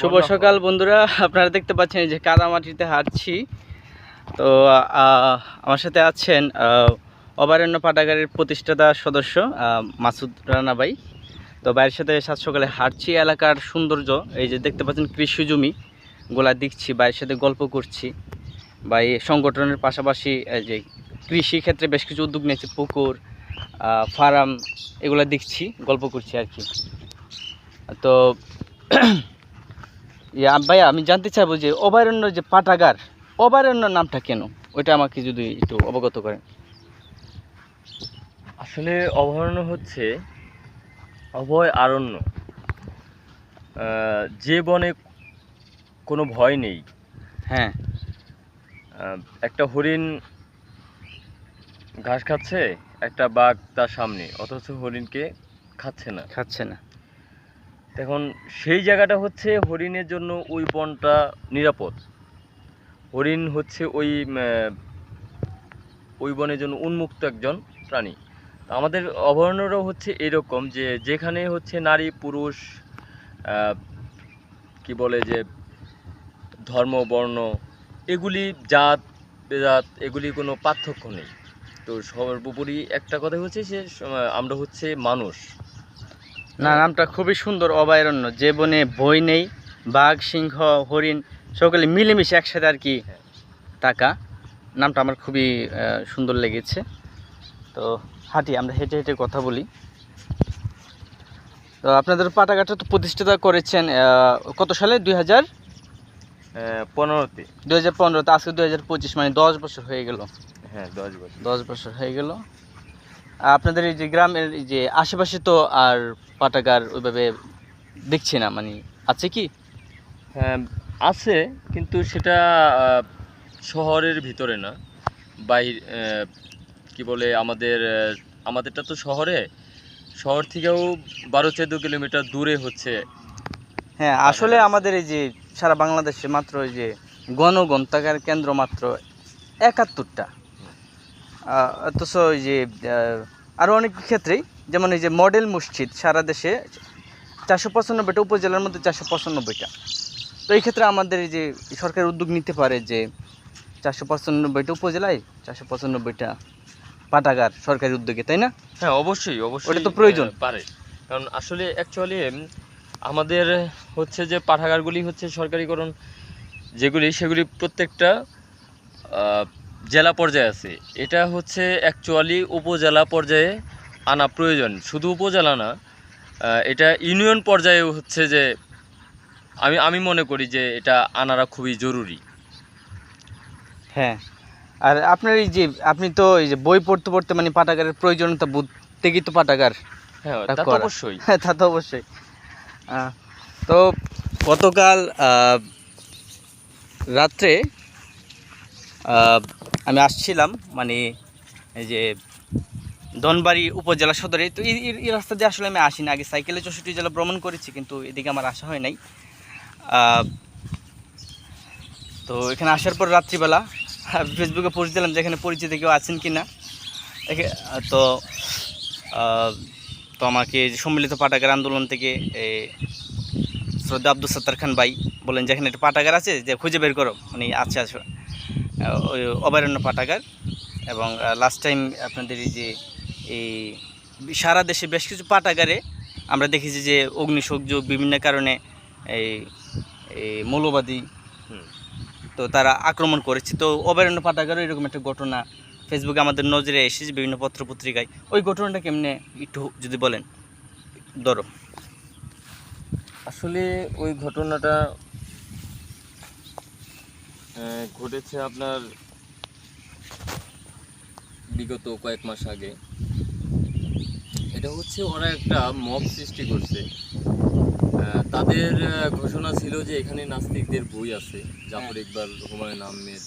শুভ সকাল বন্ধুরা আপনারা দেখতে পাচ্ছেন এই যে কাদামাটিতে হাঁটছি। তো আমার সাথে আছেন অভয়ারণ্য পাঠাগারের প্রতিষ্ঠাতা সদস্য মাসুদ রানা ভাই। তো বাইরের সাথে সাত সকালে হাঁটছি এলাকার সৌন্দর্য এই যে দেখতে পাচ্ছেন কৃষি জমি গোলা দেখছি বাইরের সাথে গল্প করছি। ভাই সংগঠনের পাশাপাশি এই যে কৃষি ক্ষেত্রে বেশ কিছু উদ্যোগ নিয়েছে পুকুর ফার্ম এগুলো দেখছি গল্প করছি আর কি। তো ভাইয়া আমি জানতে চাইব যে অভয়ারণ্য যে পাঠাগার অভয়ারণ্য নামটা কেন? ওইটা আমাকে যদি একটু অবগত করেন। আসলে অভয়ারণ্য হচ্ছে অভয় আরণ্য যে বনে কোনো ভয় নেই। হ্যাঁ। একটা হরিণ ঘাস খাচ্ছে একটা বাঘ তার সামনে অথচ হরিণকে খাচ্ছে না। খাচ্ছে না। এখন সেই জায়গাটা হচ্ছে হরিণের জন্য ওই বনটা নিরাপদ। হরিণ হচ্ছে ওই ওই বনের জন্য উন্মুক্ত একজন প্রাণী। আমাদের অভয়ারণ্যটাও হচ্ছে এরকম যে যেখানে হচ্ছে নারী পুরুষ কি বলে যে ধর্ম বর্ণ এগুলি জাত বেজাত এগুলি কোনো পার্থক্য নেই। তো সর্বোপরি একটা কথা হচ্ছে আহ, আমরা হচ্ছে মানুষ। না নামটা খুবই সুন্দর অভয়ারণ্য। যে বনে বই নেই বাঘ সিংহ হরিণ সকলে মিলেমিশে একসাথে আর কি টাকা নামটা আমার খুবই সুন্দর লেগেছে। তো হাঁটি আমরা হেঁটে হেঁটে কথা বলি। তো আপনাদের পাটাঘাটটা তো প্রতিষ্ঠাতা করেছেন কত সালে? দুই হাজার? পনেরোতে। দুই হাজার পনেরোতে আজকে দুই হাজার পঁচিশ মানে দশ বছর হয়ে গেল। হ্যাঁ দশ বছর। দশ বছর হয়ে গেল। আপনাদের এই যে গ্রামের এই যে আশেপাশে তো আর পাটাগার ওইভাবে দেখছি না মানে আছে কি? হ্যাঁ আছে কিন্তু সেটা শহরের ভিতরে না। বাইর কি বলে আমাদের আমাদেরটা তো শহরে। শহর থেকেও বারো চোদ্দ কিলোমিটার দূরে হচ্ছে। হ্যাঁ আসলে আমাদের এই যে সারা বাংলাদেশে মাত্র এই যে গণগ্রন্থাগার কেন্দ্র মাত্র একাত্তরটা। অথচ ওই যে আরও অনেক ক্ষেত্রেই যেমন এই যে মডেল মসজিদ সারা দেশে চারশো পঁচানব্বইটা উপজেলার মধ্যে চারশো পঁচানব্বইটা। তো এই ক্ষেত্রে আমাদের এই যে সরকার উদ্যোগ নিতে পারে যে চারশো পঁচানব্বইটা উপজেলায় চারশো পঁচানব্বইটা পাঠাগার সরকারি উদ্যোগে তাই না? হ্যাঁ অবশ্যই অবশ্যই ওটা তো প্রয়োজন। পারে। কারণ আসলে অ্যাকচুয়ালি আমাদের হচ্ছে যে পাঠাগারগুলি হচ্ছে সরকারিকরণ যেগুলি সেগুলি প্রত্যেকটা জেলা পর্যায়ে আছে। এটা হচ্ছে অ্যাকচুয়ালি উপজেলা পর্যায়ে আনা প্রয়োজন। শুধু উপজেলা না এটা ইউনিয়ন পর্যায়ে হচ্ছে যে আমি আমি মনে করি যে এটা আনারা খুবই জরুরি। হ্যাঁ। আর আপনার এই যে আপনি তো এই যে বই পড়তে পড়তে মানে পাঠাগারের প্রয়োজনীয়তা বুঝতে গিয়ে তো পাঠাগার হ্যাঁ তা অবশ্যই। হ্যাঁ তা তো অবশ্যই। তো গতকাল রাত্রে আমি আসছিলাম মানে এই যে ধনবাড়ি উপজেলা সদরে তো এই রাস্তা দিয়ে আসলে আমি আসিনি। আগে সাইকেলে চৌষট্টি জেলা ভ্রমণ করেছি কিন্তু এদিকে আমার আসা হয় নাই। তো এখানে আসার পর রাত্রিবেলা ফেসবুকে পোস্ট দিলাম যে এখানে পরিচিত কেউ আছেন কি না তো তো আমাকে সম্মিলিত পাঠাগার আন্দোলন থেকে শ্রদ্ধা আব্দুল সত্তার খান ভাই বলেন যে এখানে একটা পাঠাগার আছে যে খুঁজে বের করো। মানে আছে আছে আহ, ওই অভয়ারণ্য পাঠাগার এবং লাস্ট টাইম আপনাদের এই যে এই সারা দেশে বেশ কিছু পাঠাগারে আমরা দেখেছি যে অগ্নিসংযোগ বিভিন্ন কারণে এই এই মৌলবাদী তো তারা আক্রমণ করেছে। তো অভয়ারণ্য পাঠাগারও এরকম একটা ঘটনা ফেসবুকে আমাদের নজরে এসেছে বিভিন্ন পত্র পত্রিকায় ওই ঘটনাটা কেমনে একটু যদি বলেন। ধরো। আসলে ওই ঘটনাটা ঘটেছে আপনার বিগত কয়েক মাস আগে। এটা হচ্ছে ওরা একটা মব সৃষ্টি করছে। তাদের ঘোষণা ছিল যে এখানে নাস্তিকদের বই আছে। জাফর ইকবাল হুমায়ুন আহমেদ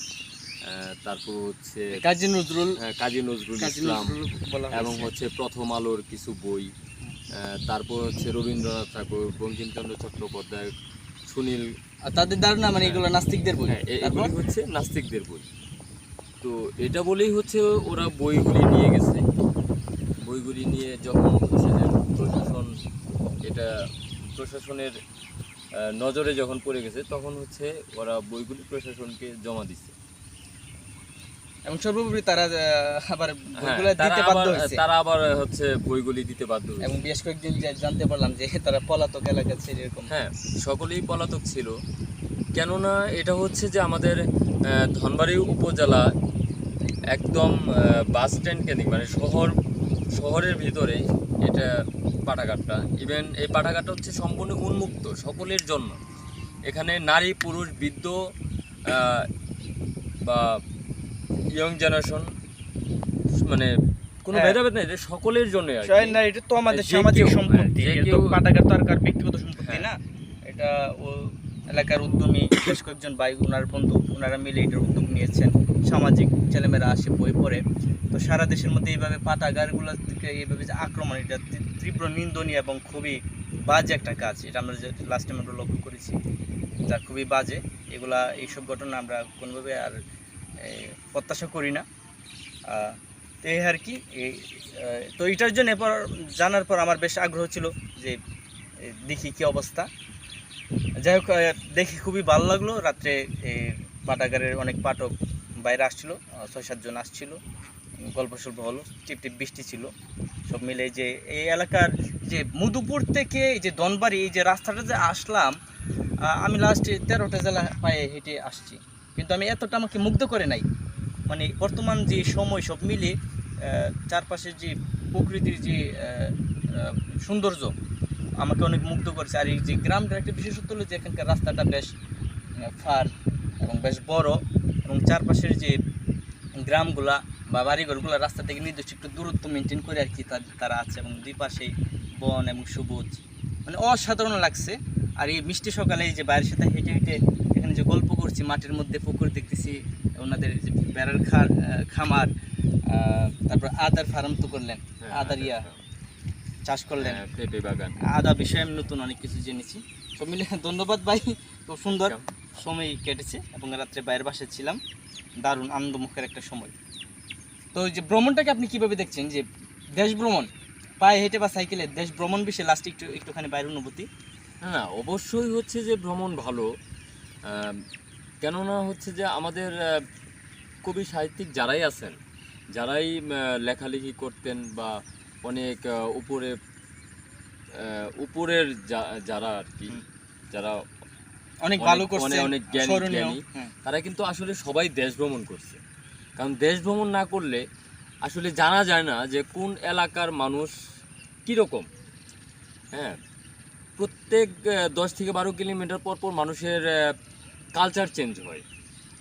তারপর হচ্ছে কাজী নজরুল কাজী নজরুল ইসলাম এবং হচ্ছে প্রথম আলোর কিছু বই। তারপর হচ্ছে রবীন্দ্রনাথ ঠাকুর বঙ্কিমচন্দ্র চট্টোপাধ্যায় সুনীল তাদের ধারণা মানে এগুলো নাস্তিকদের বই। হ্যাঁ এগুলি হচ্ছে নাস্তিকদের বই। তো এটা বলেই হচ্ছে ওরা বইগুলি নিয়ে গেছে। বইগুলি নিয়ে যখন হচ্ছে যে প্রশাসন এটা প্রশাসনের নজরে যখন পড়ে গেছে তখন হচ্ছে ওরা বইগুলি প্রশাসনকে জমা দিচ্ছে। এবং সর্বোপরি তারা আবার হ্যাঁ, বইগুলো দিতে বাধ্য হয়েছে। তারা আবার হচ্ছে বইগুলি দিতে বাধ্য এবং বেশ কয়েকদিন জানতে পারলাম যে তারা পলাতক এলাকা ছেড়ে এরকম। হ্যাঁ সকলেই পলাতক ছিল। কেননা এটা হচ্ছে যে আমাদের ধনবাড়ি উপজেলা একদম বাস স্ট্যান্ড কেন্দ্রিক মানে শহর শহরের ভিতরে এটা পাঠাঘাটটা ইভেন এই পাঠাঘাটটা হচ্ছে সম্পূর্ণ উন্মুক্ত সকলের জন্য। এখানে নারী পুরুষ বৃদ্ধ বা ইয়ং জেনারেশন মানে কোনো হ্যাঁ। ভেদাভেদ নেই সকলের জন্য না এটা তো আমাদের সামাজিক সম্পত্তি তো পাটাঘাট তো আর ব্যক্তিগত সম্পত্তি হ্যাঁ। না? এটা ও এলাকার উদ্যমী বেশ কয়েকজন ভাই ওনার বন্ধু ওনারা মিলে এটার উদ্যোগ নিয়েছেন। সামাজিক ছেলেমেয়েরা আসে বই পড়ে। তো সারা দেশের মধ্যে এইভাবে পাটাগারগুলো থেকে এইভাবে যে আক্রমণ এটা তীব্র- নিন্দনীয় এবং খুবই বাজে একটা কাজ। এটা আমরা যে লাস্ট টাইম আমরা লক্ষ্য করেছি যা খুবই বাজে। এগুলা এইসব ঘটনা আমরা কোনোভাবে আর প্রত্যাশা করি না। তো এই আর কি তো এটার জন্য এরপর জানার পর আমার বেশ আগ্রহ ছিল যে দেখি কি অবস্থা। যাই হোক দেখি খুবই ভালো লাগল। রাত্রে পাঠাগারের অনেক পাঠক বাইরে আসছিল ছয় সাতজন আসছিল, গল্প সল্প হলো, টিপ টিপ বৃষ্টি ছিল। সব মিলে যে, এই এলাকার যে মধুপুর থেকে এই যে দনবাড়ি, এই যে রাস্তাটা যে আসলাম আমি লাস্টে তেরোটা জেলা পায়ে হেঁটে আসছি। কিন্তু আমি এতটা আমাকে মুগ্ধ করে নাই। মানে বর্তমান যে সময় সব মিলে চারপাশের যে প্রকৃতির যে সৌন্দর্য, আমাকে অনেক মুগ্ধ করেছে। আর এই যে গ্রামটার একটা বিশেষত্ব হলো যে এখানকার রাস্তাটা বেশ ফার এবং বেশ বড় এবং চারপাশের যে গ্রামগুলা বা বাড়িঘরগুলো রাস্তা থেকে নির্দিষ্ট একটু দূরত্ব মেনটেন করে আর কি তারা আছে এবং দুই পাশেই বন এবং সবুজ। মানে অসাধারণ লাগছে। আর এই মিষ্টি সকালে এই যে বাইরের সাথে হেঁটে হেঁটে এখানে যে গল্প করছি মাটির মধ্যে পুকুর দেখতেছি ওনাদের যে বেড়ার খামার তারপর আদার ফার্ম তো করলেন হ্যাঁ, আদার ইয়া চাষ করলেন। হ্যাঁ, পেঁপে বাগান। আদা বিষয়ে আমি নতুন অনেক কিছু জেনেছি। সব মিলে ধন্যবাদ ভাই খুব সুন্দর সময় কেটেছে এবং রাত্রে বাইরের বাসায় ছিলাম। দারুণ আনন্দমুখের একটা সময়। তো যে ভ্রমণটাকে আপনি কীভাবে দেখছেন? যে দেশ ভ্রমণ পায়ে হেঁটে বা সাইকেলে দেশ ভ্রমণ বিষয়ে লাস্টে একটু একটুখানি বাইরের অনুভূতি। না অবশ্যই হচ্ছে যে ভ্রমণ ভালো। কেননা হচ্ছে যে আমাদের কবি সাহিত্যিক যারাই আছেন যারাই লেখালেখি করতেন বা অনেক উপরে উপরের যারা আর কি যারা অনেক ভালো করছে অনেক- জ্ঞানী। হ্যাঁ। তারা কিন্তু আসলে সবাই দেশ ভ্রমণ করছে কারণ দেশ ভ্রমণ না করলে আসলে জানা যায় না যে কোন এলাকার মানুষ কীরকম হ্যাঁ প্রত্যেক দশ থেকে বারো কিলোমিটার পর পর মানুষের কালচার চেঞ্জ হয়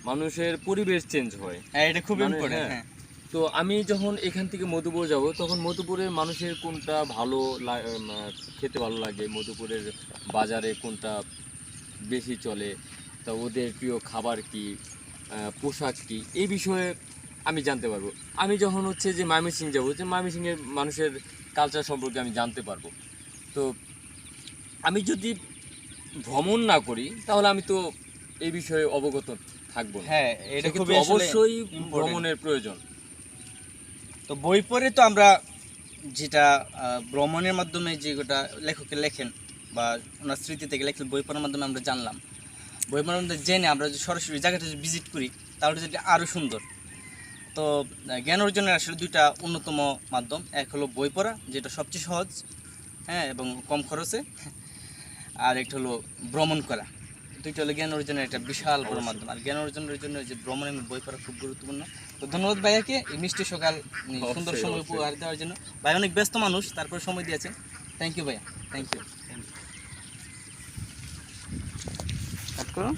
মানুষের পরিবেশ চেঞ্জ হয়। হ্যাঁ এটা খুব মানে, ইম্পর্টেন্ট হ্যাঁ। হ্যাঁ। তো আমি যখন এখান থেকে মধুপুর যাব তখন মধুপুরের মানুষের কোনটা ভালো লা- খেতে ভালো লাগে মধুপুরের বাজারে কোনটা বেশি চলে তা ওদের প্রিয় খাবার কি পোশাক কি এই বিষয়ে আমি জানতে পারব। আমি যখন হচ্ছে যে ময়মনসিং যাব যে ময়মনসিংহের মানুষের কালচার সম্পর্কে আমি জানতে পারব। তো আমি যদি ভ্রমণ না করি তাহলে আমি তো এই বিষয়ে অবগত থাকব হ্যাঁ এটা খুবই অবশ্যই ভ্রমণের প্রয়োজন। তো বই পড়ে তো আমরা যেটা ভ্রমণের মাধ্যমে যেটা লেখকে লেখেন বা ওনার স্মৃতি থেকে লেখেন বই পড়ার মাধ্যমে আমরা জানলাম। বই পড়ার মধ্যে জেনে আমরা যদি সরাসরি জায়গাটা যদি ভিজিট করি তাহলে যেটা আরও সুন্দর। তো জ্ঞান অর্জনের আসলে দুইটা অন্যতম মাধ্যম। এক হলো বই পড়া যেটা সবচেয়ে সহজ হ্যাঁ এবং কম খরচে। আর একটা হলো ভ্রমণ করা। দুইটা হলো জ্ঞান অর্জনের একটা বিশাল বড় মাধ্যম। আর জ্ঞান অর্জনের জন্য যে ভ্রমণে বই পড়া খুব গুরুত্বপূর্ণ। তো ধন্যবাদ ভাইয়াকে এই মিষ্টি সকাল সুন্দর সময়। উপহার দেওয়ার জন্য। ভাই অনেক ব্যস্ত মানুষ তারপরে সময় দিয়েছে থ্যাংক ইউ ভাইয়া থ্যাংক ইউ কাট করো